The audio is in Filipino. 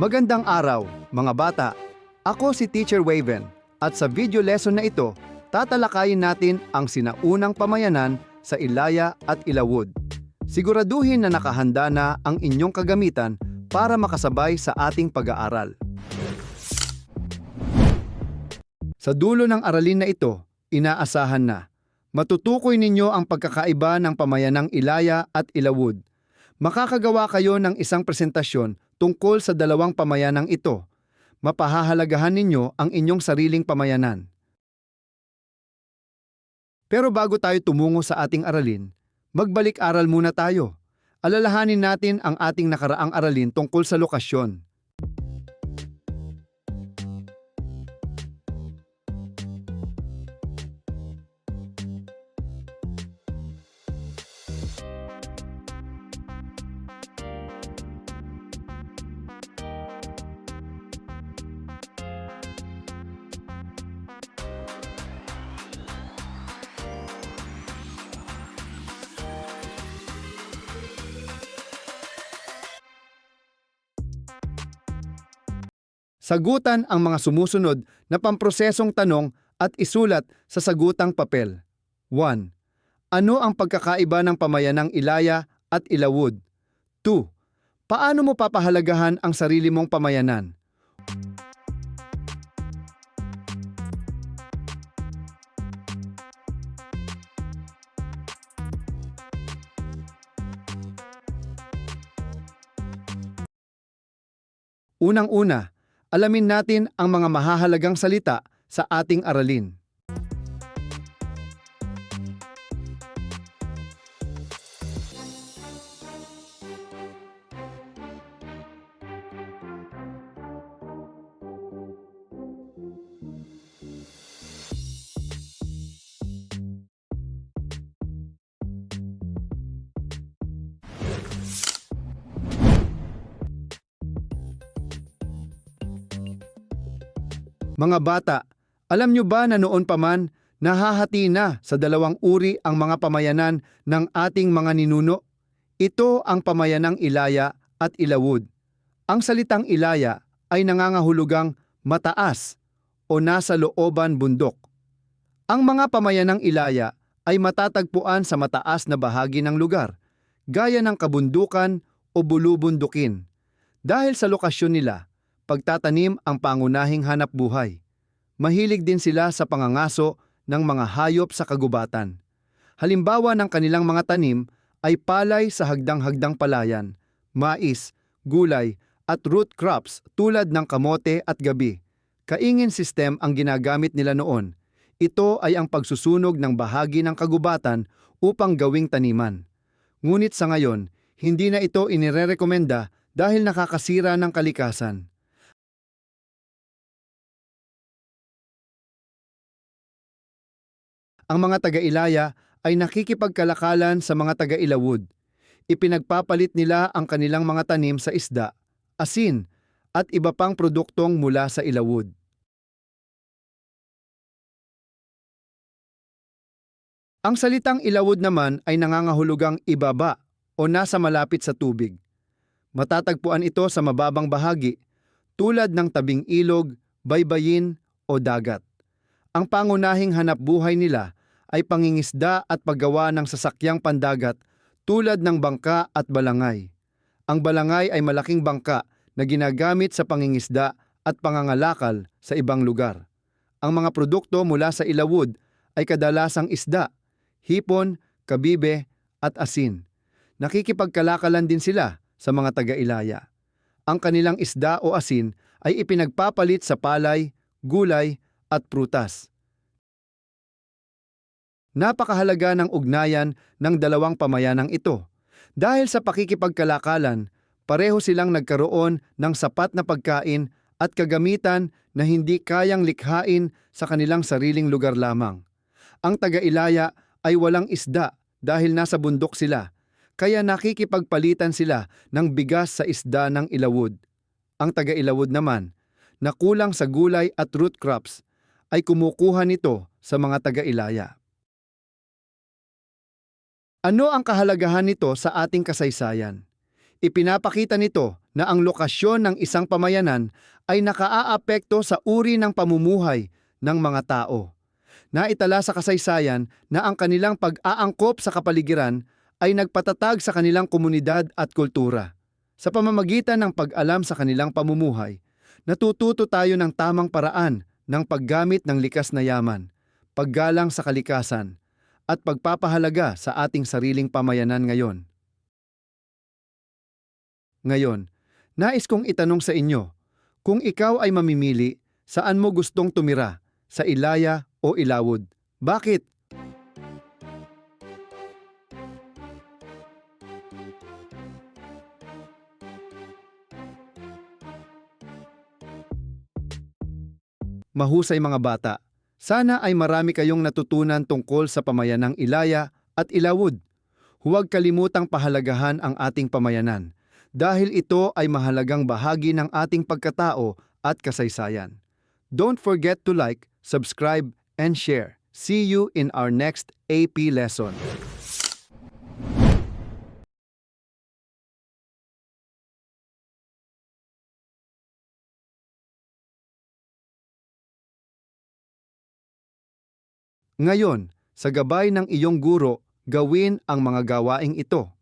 Magandang araw, mga bata. Ako si Teacher Waven at sa video lesson na ito, tatalakayin natin ang sinaunang pamayanan sa Ilaya at Ilawod. Siguraduhin na nakahanda na ang inyong kagamitan para makasabay sa ating pag-aaral. Sa dulo ng aralin na ito, inaasahan na matutukoy ninyo ang pagkakaiba ng pamayanang Ilaya at Ilawod. Makakagawa kayo ng isang presentasyon tungkol sa dalawang pamayanang ito. Mapahahalagahan ninyo ang inyong sariling pamayanan. Pero bago tayo tumungo sa ating aralin, magbalik-aral muna tayo. Alalahanin natin ang ating nakaraang aralin tungkol sa lokasyon. Sagutan ang mga sumusunod na pamprosesong tanong at isulat sa sagutang papel. 1. Ano ang pagkakaiba ng pamayanang Ilaya at Ilawod? 2. Paano mo papahalagahan ang sarili mong pamayanan? Unang-una, alamin natin ang mga mahahalagang salita sa ating aralin. Mga bata, alam nyo ba na noon pa man, nahahati na sa dalawang uri ang mga pamayanan ng ating mga ninuno? Ito ang pamayanang Ilaya at Ilawod. Ang salitang Ilaya ay nangangahulugang mataas o nasa looban bundok. Ang mga pamayanang Ilaya ay matatagpuan sa mataas na bahagi ng lugar, gaya ng kabundukan o bulubundukin. Dahil sa lokasyon nila, pagtatanim ang pangunahing hanap buhay. Mahilig din sila sa pangangaso ng mga hayop sa kagubatan. Halimbawa ng kanilang mga tanim ay palay sa hagdang-hagdang palayan, mais, gulay at root crops tulad ng kamote at gabi. Kaingin system ang ginagamit nila noon. Ito ay ang pagsusunog ng bahagi ng kagubatan upang gawing taniman. Ngunit sa ngayon, hindi na ito inirerekomenda dahil nakakasira ng kalikasan. Ang mga taga-Ilaya ay nakikipagkalakalan sa mga taga-Ilawod. Ipinagpapalit nila ang kanilang mga tanim sa isda, asin, at iba pang produktong mula sa Ilawod. Ang salitang Ilawod naman ay nangangahulugang ibaba o nasa malapit sa tubig. Matatagpuan ito sa mababang bahagi tulad ng tabing ilog, baybayin o dagat. Ang pangunahing hanap buhay nila ay pangingisda at paggawa ng sasakyang pandagat tulad ng bangka at balangay. Ang balangay ay malaking bangka na ginagamit sa pangingisda at pangangalakal sa ibang lugar. Ang mga produkto mula sa ilawod ay kadalasang isda, hipon, kabibe at asin. Nakikipagkalakalan din sila sa mga taga-ilaya. Ang kanilang isda o asin ay ipinagpapalit sa palay, gulay at prutas. Napakahalaga ng ugnayan ng dalawang pamayanang ito. Dahil sa pakikipagkalakalan, pareho silang nagkaroon ng sapat na pagkain at kagamitan na hindi kayang likhain sa kanilang sariling lugar lamang. Ang taga-ilaya ay walang isda dahil nasa bundok sila, kaya nakikipagpalitan sila ng bigas sa isda ng ilawod. Ang taga-ilawod naman, na kulang sa gulay at root crops, ay kumukuha nito sa mga taga-ilaya. Ano ang kahalagahan nito sa ating kasaysayan? Ipinapakita nito na ang lokasyon ng isang pamayanan ay nakaaapekto sa uri ng pamumuhay ng mga tao. Naitala sa kasaysayan na ang kanilang pag-aangkop sa kapaligiran ay nagpatatag sa kanilang komunidad at kultura. Sa pamamagitan ng pag-alam sa kanilang pamumuhay, natututo tayo ng tamang paraan ng paggamit ng likas na yaman, paggalang sa kalikasan, at pagpapahalaga sa ating sariling pamayanan ngayon. Ngayon, nais kong itanong sa inyo, kung ikaw ay mamimili, saan mo gustong tumira? Sa Ilaya o Ilawod? Bakit? Mahusay mga bata, sana ay marami kayong natutunan tungkol sa pamayanang Ilaya at Ilawod. Huwag kalimutang pahalagahan ang ating pamayanan dahil ito ay mahalagang bahagi ng ating pagkatao at kasaysayan. Don't forget to like, subscribe, and share. See you in our next AP lesson. Ngayon, sa gabay ng iyong guro, gawin ang mga gawaing ito.